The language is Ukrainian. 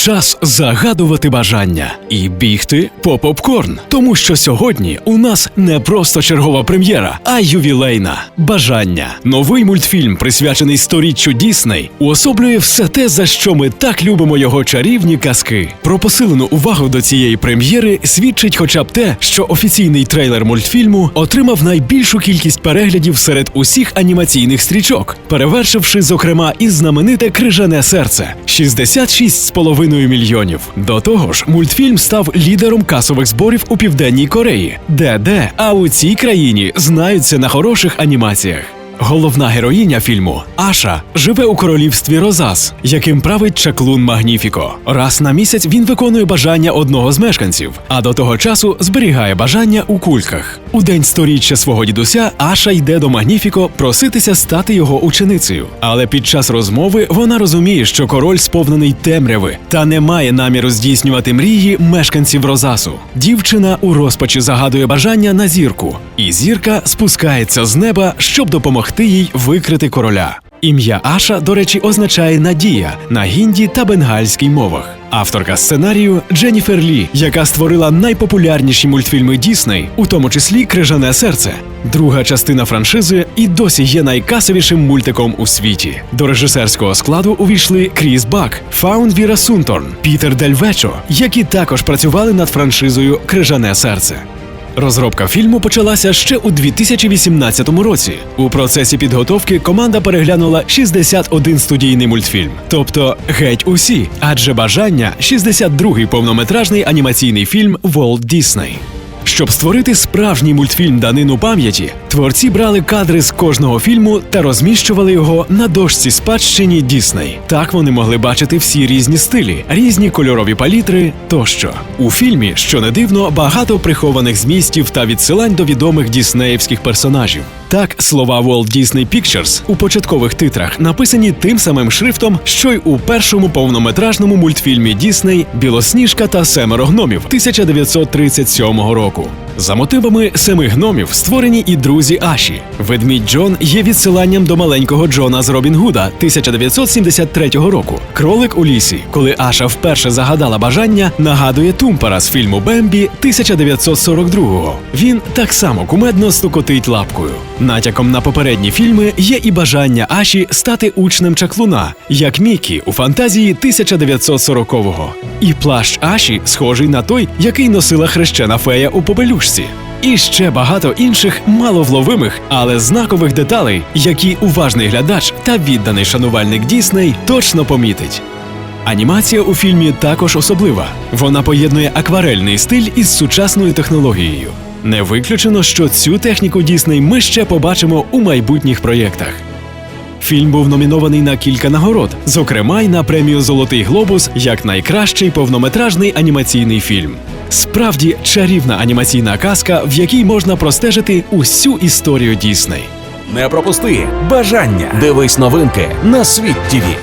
Час загадувати бажання і бігти по попкорн. Тому що сьогодні у нас не просто чергова прем'єра, а ювілейна бажання. Новий мультфільм, присвячений сторіччю Дісней, уособлює все те, за що ми так любимо його чарівні казки. Про посилену увагу до цієї прем'єри свідчить хоча б те, що офіційний трейлер мультфільму отримав найбільшу кількість переглядів серед усіх анімаційних стрічок, перевершивши, зокрема, і знамените крижане серце 66,5 мільйонів. До того ж, мультфільм став лідером касових зборів у південній Кореї, де де, а у цій країні знаються на хороших анімаціях. Головна героїня фільму Аша живе у королівстві Розас, яким править чаклун Магніфіко. Раз на місяць він виконує бажання одного з мешканців, а до того часу зберігає бажання у кульках. У день сторіччя свого дідуся Аша йде до Магніфіко проситися стати його ученицею. Але під час розмови вона розуміє, що король сповнений темряви та не має наміру здійснювати мрії мешканців Розасу. Дівчина у розпачі загадує бажання на зірку, і зірка спускається з неба, щоб допомогти їй викрити короля. Ім'я Аша, до речі, означає надія на гінді та бенгальській мовах. Авторка сценарію Дженніфер Лі, яка створила найпопулярніші мультфільми Дісней, у тому числі Крижане серце. Друга частина франшизи і досі є найкасовішим мультиком у світі. До режисерського складу увійшли Кріс Бак, Фаун Віра Сунторн, Пітер Дель Вечо, які також працювали над франшизою Крижане серце. Розробка фільму почалася ще у 2018 році. У процесі підготовки команда переглянула 61 студійний мультфільм, тобто геть усі, адже бажання 62-й повнометражний анімаційний фільм Walt Disney. Щоб створити справжній мультфільм данину пам'яті, творці брали кадри з кожного фільму та розміщували його на дошці спадщині Дісней. Так вони могли бачити всі різні стилі, різні кольорові палітри тощо. У фільмі, що не дивно, багато прихованих змістів та відсилань до відомих діснеївських персонажів. Так, слова Walt Disney Pictures у початкових титрах написані тим самим шрифтом, що й у першому повнометражному мультфільмі Дісней Білосніжка та семеро гномів 1937 року. Público. За мотивами семи гномів створені і друзі Аші. Ведмідь Джон є відсиланням до маленького Джона з Робін Гуда 1973 року. Кролик у лісі, коли Аша вперше загадала бажання, нагадує Тумпера з фільму Бембі 1942-го. Він так само кумедно стукотить лапкою. Натяком на попередні фільми є і бажання Аші стати учнем чаклуна, як Мікі у фантазії 1940-го. І плащ Аші схожий на той, який носила хрещена фея у попелюшці. І ще багато інших маловловимих, але знакових деталей, які уважний глядач та відданий шанувальник Дісней точно помітить. Анімація у фільмі також особлива. Вона поєднує акварельний стиль із сучасною технологією. Не виключено, що цю техніку Дісней ми ще побачимо у майбутніх проєктах. Фільм був номінований на кілька нагород, зокрема й на премію Золотий глобус як найкращий повнометражний анімаційний фільм. Справді чарівна анімаційна казка, в якій можна простежити усю історію Дісней. Не пропусти бажання. Дивись новинки на світ ТІВІ.